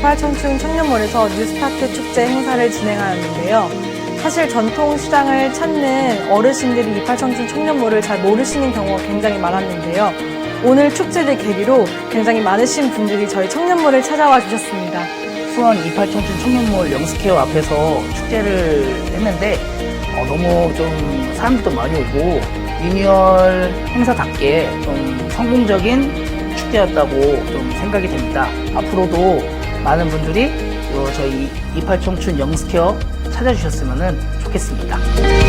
28청춘 청년몰에서 뉴스타트 축제 행사를 진행하였는데요. 사실 전통 시장을 찾는 어르신들이 28청춘 청년몰을 잘 모르시는 경우가 굉장히 많았는데요. 오늘 축제를 계기로 굉장히 많으신 분들이 저희 청년몰을 찾아와 주셨습니다. 수원 28청춘 청년몰 영스케어 앞에서 축제를 했는데 어, 너무 좀 사람들도 많이 오고 리뉴얼 행사답게 좀 성공적인 축제였다고 좀 생각이 됩니다. 앞으로도 많은 분들이 어, 저희 28청춘 영스케어 찾아주셨으면 좋겠습니다.